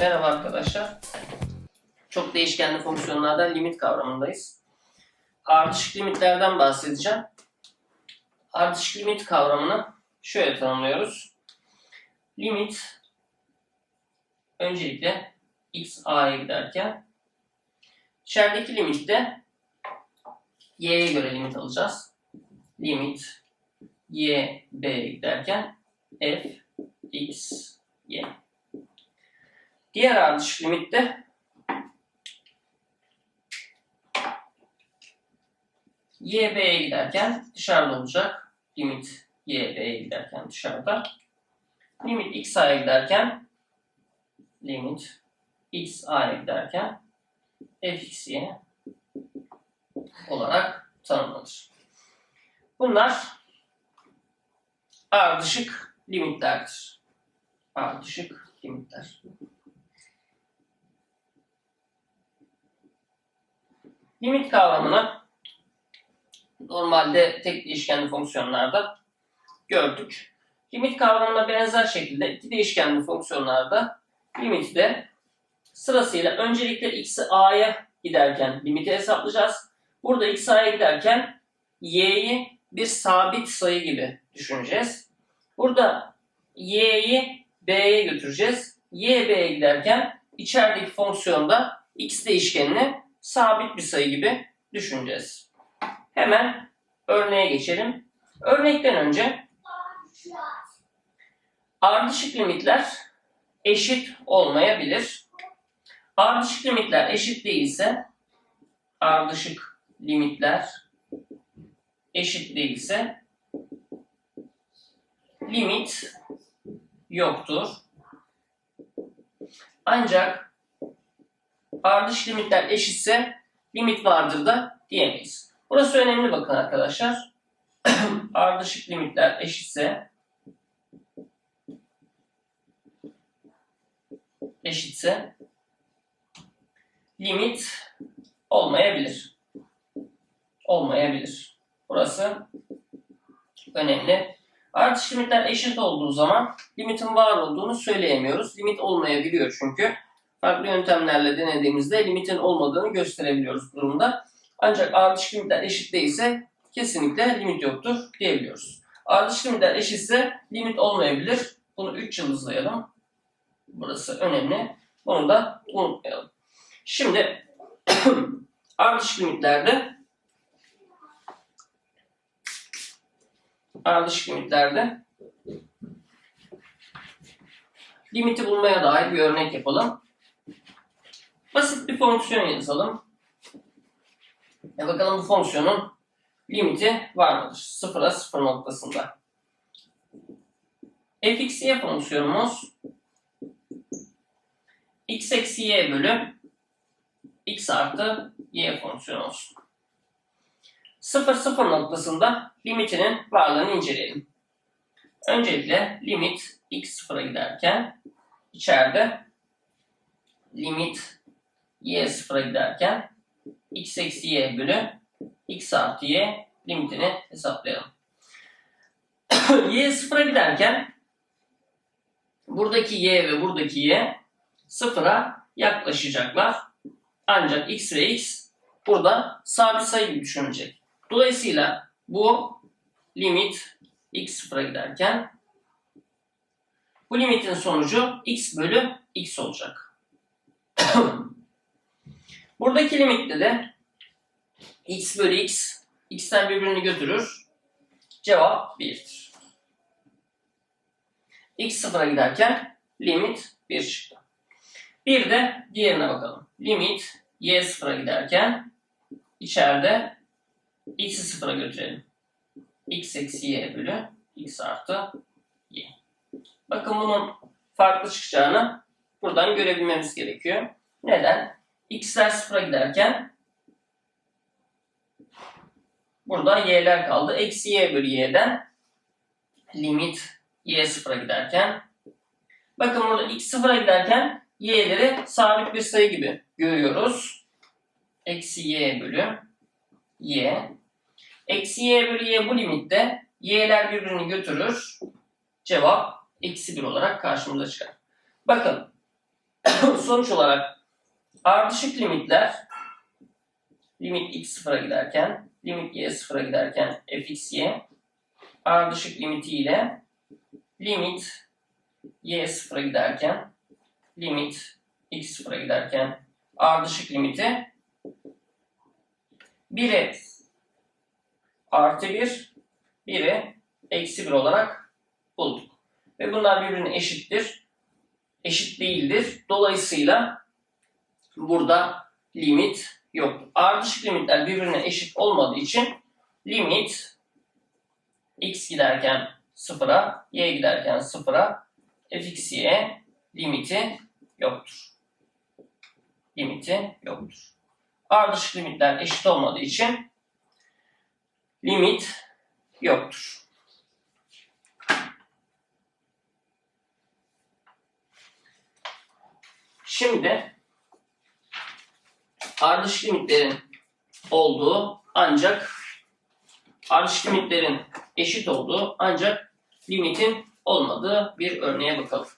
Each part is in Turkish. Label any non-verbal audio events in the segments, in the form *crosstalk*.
Merhaba arkadaşlar. Çok değişkenli fonksiyonlardan limit kavramındayız. Ardışık limitlerden bahsedeceğim. Ardışık limit kavramını şöyle tanımlıyoruz. Limit öncelikle x a'ya giderken içerideki limitte y'ye göre limit alacağız. Limit y b'ye giderken f x. Diğer ardışık limitte y b'ye giderken dışarıda olacak. Limit y b'ye giderken dışarıda. Limit x giderken limit x giderken f x y olarak tanımlanır. Bunlar ardışık limitlerdir. Ardışık limitler. Limit kavramını normalde tek değişkenli fonksiyonlarda gördük. Limit kavramına benzer şekilde iki değişkenli fonksiyonlarda limiti de sırasıyla öncelikle x'i a'ya giderken limiti hesaplayacağız. Burada x a'ya giderken y'yi bir sabit sayı gibi düşüneceğiz. Burada y'yi b'ye götüreceğiz. y b'ye giderken içerideki fonksiyonda x değişkenini sabit bir sayı gibi düşüneceğiz. Hemen örneğe geçelim. Örnekten önce ardışık limitler eşit olmayabilir. Ardışık limitler eşit değilse ardışık limitler eşit değilse limit yoktur. Ancak ardışık limitler eşitse limit vardır da diyemeyiz. Burası önemli bakın arkadaşlar. *clears throat* ardışık limitler eşitse eşitse limit olmayabilir. Olmayabilir. Burası önemli. Ardışık limitler eşit olduğu zaman limitin var olduğunu söyleyemiyoruz. Limit olmayabiliyor çünkü. Farklı yöntemlerle denediğimizde limitin olmadığını gösterebiliyoruz durumda. Ancak ardışık limitler eşit değilse kesinlikle limit yoktur diyebiliyoruz. Ardışık limitler eşitse limit olmayabilir. Bunu 3 yıldızlayalım. Burası önemli. Bunu da unutmayalım. Şimdi *clears throat* ardışık limitlerde ardışık limitlerde limiti bulmaya dair bir örnek yapalım. Basit bir fonksiyon yazalım. E bakalım bu fonksiyonun limiti var mıdır? Sıfıra sıfır noktasında. fxy fonksiyonumuz x eksi y bölü x artı y fonksiyonu olsun. 0 0 noktasında limitinin varlığını inceleyelim. Öncelikle limit x sıfıra giderken içeride limit y sıfıra giderken x eksi y bölü x artı y limitini hesaplayalım. *coughs* y sıfıra giderken buradaki y ve buradaki y sıfıra yaklaşacaklar. Ancak x ve x burada sabit sayı gibi düşünülecek. Dolayısıyla bu limit x sıfıra giderken bu limitin sonucu x bölü x olacak. *coughs* Buradaki limitte de x bölü x x'ten birbirini götürür. Cevap 1'dir. x sıfıra giderken limit 1 çıktı. Bir de diğerine bakalım. Limit y sıfıra giderken içeride x'i sıfıra götürelim. x eksi y bölü x artı y. Bakın bunun farklı çıkacağını buradan görebilmemiz gerekiyor. Neden? X'ler sıfıra giderken burada y'ler kaldı. Eksi y bölü y'den limit y sıfıra giderken bakın burada x sıfıra giderken y'leri sabit bir sayı gibi görüyoruz. Eksi y bölü y. Eksi y bölü y bu limitte y'ler birbirini götürür. Cevap eksi 1 olarak karşımıza çıkar. Bakın *coughs* sonuç olarak ardışık limitler limit x sıfıra giderken limit y sıfıra giderken fxy ardışık limiti ile limit y sıfıra giderken limit x sıfıra giderken ardışık limiti 1'e artı 1 1'e eksi 1 olarak bulduk. Ve bunlar birbirine eşittir. Eşit değildir. Dolayısıyla burada limit yok. Ardışık limitler birbirine eşit olmadığı için limit x giderken sıfıra, y giderken sıfıra, fx'ye limiti yoktur. Limiti yoktur. Ardışık limitler eşit olmadığı için limit yoktur. Şimdi ardışık limitlerin olduğu ancak ardışık limitlerin eşit olduğu ancak limitin olmadığı bir örneğe bakalım.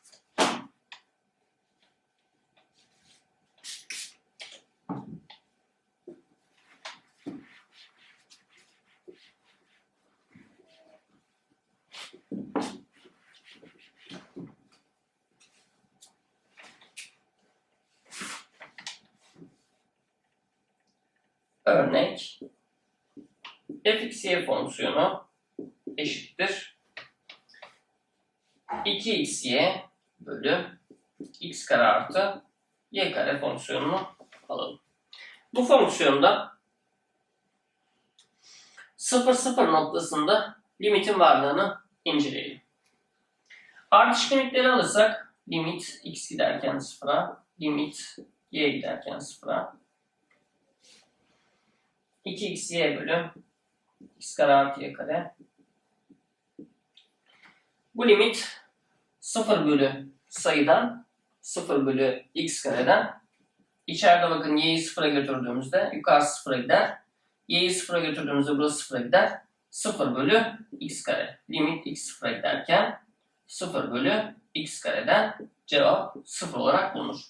Örnek fxy fonksiyonu eşittir 2xy bölü x kare artı y kare fonksiyonunu alalım. Bu fonksiyonda 0 0 noktasında limitin varlığını inceleyelim. Ardışık limitleri alırsak limit x giderken 0'a, limit y giderken 0'a 2xy bölü x kare artı kare. Bu limit 0 bölü sayıdan 0 bölü x kareden içeride bakın y'yi 0'a götürdüğümüzde yukarısı 0'a gider. y'yi 0'a götürdüğümüzde burası 0'a gider. 0 bölü x kare. Limit x 0'a giderken 0 bölü x kareden cevap 0 olarak bulunur.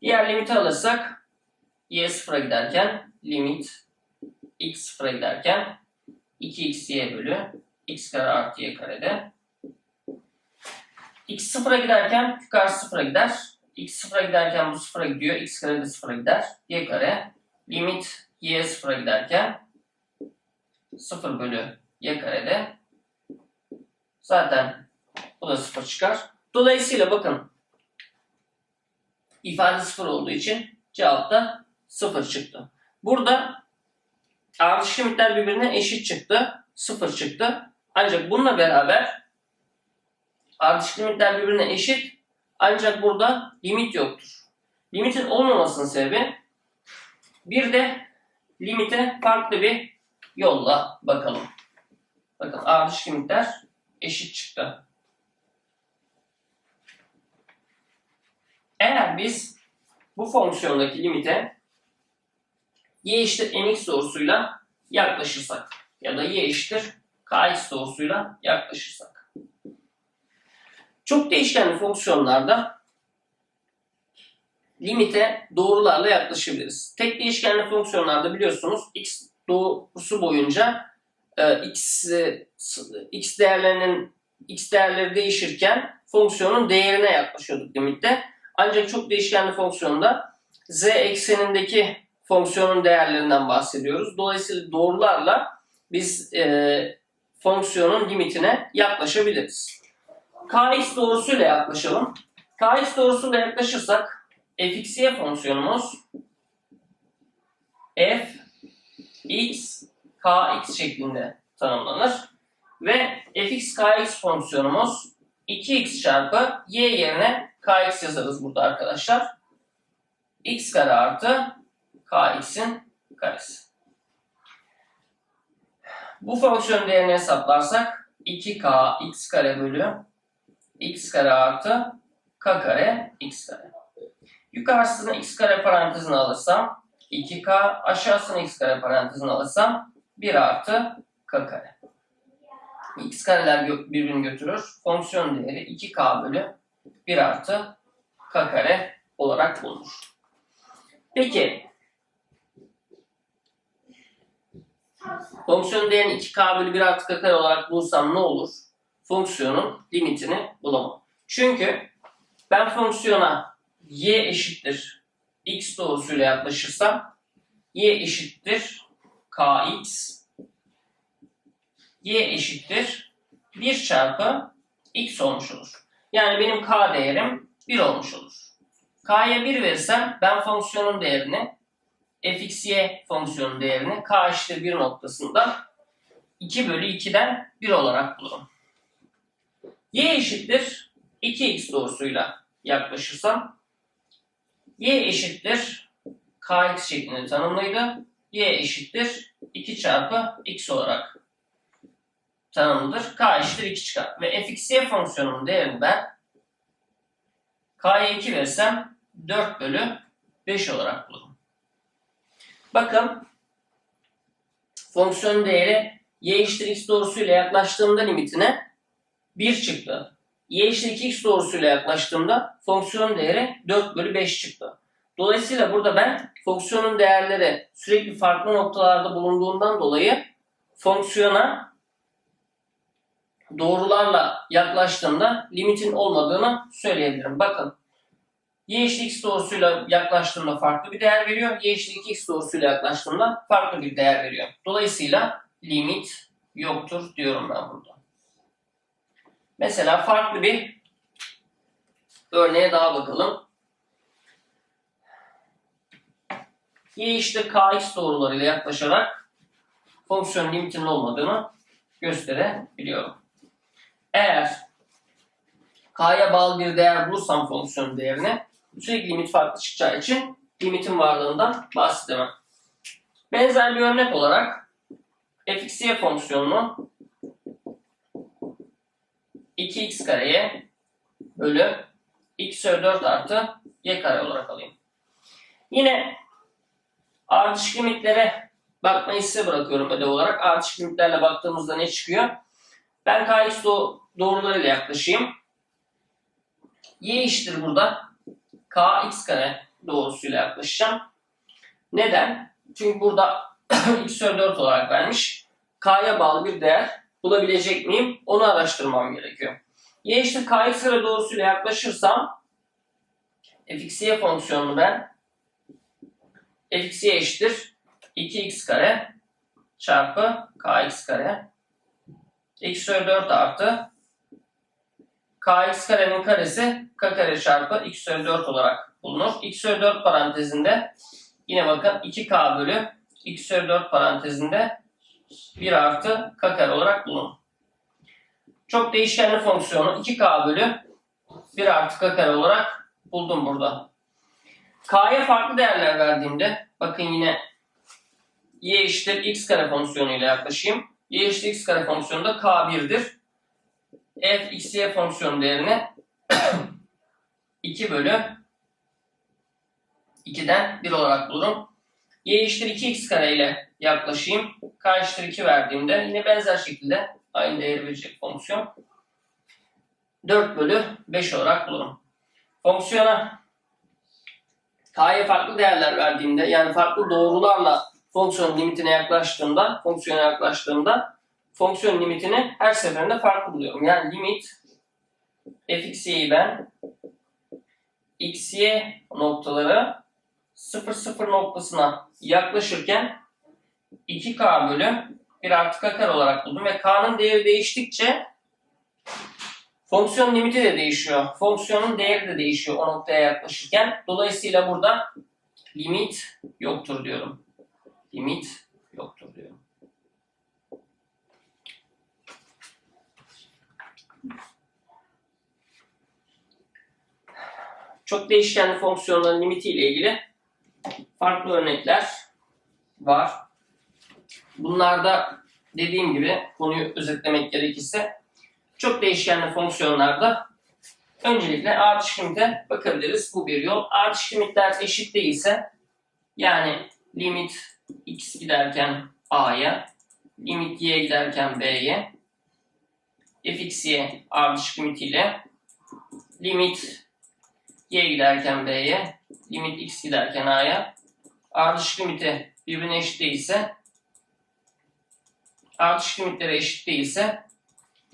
Diğer limiti alırsak y 0'a giderken limit x sıfıra giderken 2xy bölü x kare artı y karede. x sıfıra giderken yukarı sıfıra gider. x sıfıra giderken bu sıfıra gidiyor. x kare de sıfıra gider. y kare limit y sıfıra giderken 0 bölü y karede zaten bu da sıfır çıkar. Dolayısıyla bakın ifade sıfır olduğu için cevap da sıfır çıktı. Burada ardışık limitler birbirine eşit çıktı. Sıfır çıktı. Ancak bununla beraber ardışık limitler birbirine eşit ancak burada limit yoktur. Limitin olmamasının sebebi bir de limite farklı bir yolla bakalım. Bakın ardışık limitler eşit çıktı. Eğer biz bu fonksiyondaki limite y eşittir mx doğrusuyla yaklaşırsak ya da y eşittir kx doğrusuyla yaklaşırsak. Çok değişkenli fonksiyonlarda limite doğrularla yaklaşabiliriz. Tek değişkenli fonksiyonlarda biliyorsunuz x doğrusu boyunca e, x e, x değerlerinin x değerleri değişirken fonksiyonun değerine yaklaşıyorduk limitte. Ancak çok değişkenli fonksiyonda z eksenindeki fonksiyonun değerlerinden bahsediyoruz. Dolayısıyla doğrularla biz e, fonksiyonun limitine yaklaşabiliriz. Kx doğrusuyla yaklaşalım. Kx doğrusuyla yaklaşırsak fxy fonksiyonumuz f x kx şeklinde tanımlanır. Ve fx kx fonksiyonumuz 2x çarpı y yerine kx yazarız burada arkadaşlar. x kare artı kx'in karesi. Bu fonksiyon değerini hesaplarsak 2k x kare bölü x kare artı k kare x kare. Yukarısını x kare parantezine alırsam 2k aşağısını x kare parantezine alırsam 1 artı k kare. x kareler birbirini götürür. Fonksiyon değeri 2k bölü 1 artı k kare olarak bulunur. Peki fonksiyonun değerini 2k bölü 1 artı k kare olarak bulursam ne olur? Fonksiyonun limitini bulamam. Çünkü ben fonksiyona y eşittir x doğrusuyla yaklaşırsam y eşittir kx y eşittir 1 çarpı x olmuş olur. Yani benim k değerim 1 olmuş olur. k'ya 1 verirsem ben fonksiyonun değerini fxy fonksiyonun değerini k eşittir 1 noktasında 2 bölü 2'den 1 olarak bulurum. y eşittir 2x doğrusuyla yaklaşırsam y eşittir kx şeklinde tanımlıydı. y eşittir 2 çarpı x olarak tanımlıdır. k eşittir 2 çıkar. Ve fxy fonksiyonunun değerini ben k'ya 2 versem 4 bölü 5 olarak bulurum. Bakın fonksiyon değeri y eşittir x doğrusuyla yaklaştığımda limitine 1 çıktı. y eşittir 2x doğrusuyla yaklaştığımda fonksiyon değeri 4 bölü 5 çıktı. Dolayısıyla burada ben fonksiyonun değerleri sürekli farklı noktalarda bulunduğundan dolayı fonksiyona doğrularla yaklaştığımda limitin olmadığını söyleyebilirim. Bakın y x doğrusuyla yaklaştığımda farklı bir değer veriyor. y eşittir 2x doğrusuyla yaklaştığımda farklı bir değer veriyor. Dolayısıyla limit yoktur diyorum ben burada. Mesela farklı bir örneğe daha bakalım. y eşittir kx doğrularıyla yaklaşarak fonksiyon limitinin olmadığını gösterebiliyorum. Eğer k'ya bağlı bir değer bulursam fonksiyon değerini sürekli limit farklı çıkacağı için limitin varlığından bahsedemem. Benzer bir örnek olarak fxy fonksiyonunu 2x kareye bölü x üzeri 4 artı y kare olarak alayım. Yine ardışık limitlere bakmayı size bırakıyorum ödev olarak. Ardışık limitlerle baktığımızda ne çıkıyor? Ben kx doğ doğrularıyla yaklaşayım. y eşittir burada kx kare doğrusuyla yaklaşacağım. Neden? Çünkü burada *clears throat* x üzeri 4 olarak vermiş. k'ya bağlı bir değer bulabilecek miyim? Onu araştırmam gerekiyor. y eşittir kx kare doğrusuyla yaklaşırsam fxy fonksiyonunu ben fxy eşittir 2x kare çarpı kx kare x üzeri 4 artı kx karenin karesi k kare çarpı x üzeri 4 olarak bulunur. x üzeri 4 parantezinde yine bakın 2k bölü x üzeri 4 parantezinde 1 artı k kare olarak bulunur. Çok değişkenli fonksiyonu 2k bölü 1 artı k kare olarak buldum burada. k'ya farklı değerler verdiğimde bakın yine y eşittir x kare fonksiyonuyla yaklaşayım. y eşittir x kare fonksiyonunda k 1'dir. F x y fonksiyon değerini 2 bölü 2'den 1 olarak bulurum. y eşittir 2x kare ile yaklaşayım. k eşittir 2 verdiğimde yine benzer şekilde aynı değeri verecek fonksiyon. 4 bölü 5 olarak bulurum. Fonksiyona k'ya farklı değerler verdiğimde yani farklı doğrularla fonksiyon limitine yaklaştığımda, fonksiyona yaklaştığımda fonksiyon limitini her seferinde farklı buluyorum. Yani limit fxy'yi ben xy noktaları 0 0 noktasına yaklaşırken 2k bölü 1 artı k kare olarak buldum ve k'nın değeri değiştikçe fonksiyon limiti de değişiyor. Fonksiyonun değeri de değişiyor o noktaya yaklaşırken. Dolayısıyla burada limit yoktur diyorum limit yoktur diyor. Çok değişkenli fonksiyonların limiti ile ilgili farklı örnekler var. Bunlarda dediğim gibi konuyu özetlemek gerekirse çok değişkenli fonksiyonlarda öncelikle ardışık limite bakabiliriz. Bu bir yol. Ardışık limitler eşit değilse yani limit x giderken a'ya, limit y giderken b'ye, fxy ardışık limitiyle limit y giderken b'ye, limit x giderken a'ya, ardışık limiti birbirine eşit değilse, ardışık limitlere eşit değilse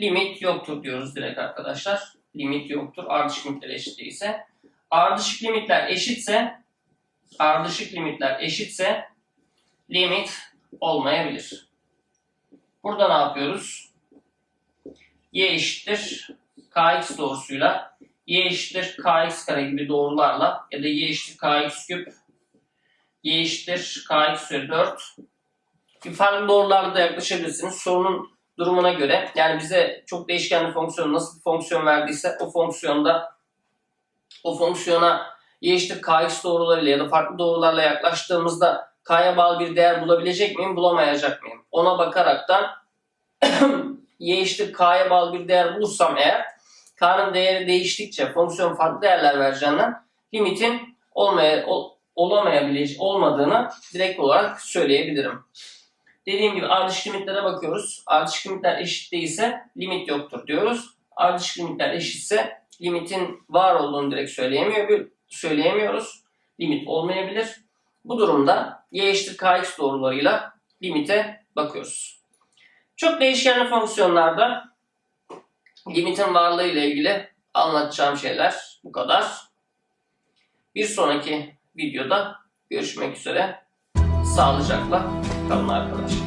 limit yoktur diyoruz direkt arkadaşlar. Limit yoktur ardışık limitlere eşit değilse. Ardışık limitler eşitse, ardışık limitler eşitse limit olmayabilir. Burada ne yapıyoruz? y eşittir kx doğrusuyla y eşittir kx kare gibi doğrularla ya da y eşittir kx küp y eşittir kx üzeri 4 bir farklı doğrularla da yaklaşabilirsiniz. Sorunun durumuna göre yani bize çok değişkenli fonksiyon nasıl bir fonksiyon verdiyse o fonksiyonda o fonksiyona y eşittir kx doğrularıyla ya da farklı doğrularla yaklaştığımızda k'ya bağlı bir değer bulabilecek miyim bulamayacak mıyım? Ona bakaraktan *clears throat* y eşittir k'ya bağlı bir değer bulursam eğer k'nın değeri değiştikçe fonksiyon farklı değerler vereceğinden limitin olmaya, ol, olamayabileceği olmadığını direkt olarak söyleyebilirim. Dediğim gibi ardışık limitlere bakıyoruz. Ardışık limitler eşit değilse limit yoktur diyoruz. Ardışık limitler eşitse limitin var olduğunu direkt söyleyemiyor, söyleyemiyoruz. Limit olmayabilir. Bu durumda y eşittir kx doğrularıyla limite bakıyoruz. Çok değişkenli fonksiyonlarda limitin varlığı ile ilgili anlatacağım şeyler bu kadar. Bir sonraki videoda görüşmek üzere. Sağlıcakla kalın arkadaşlar.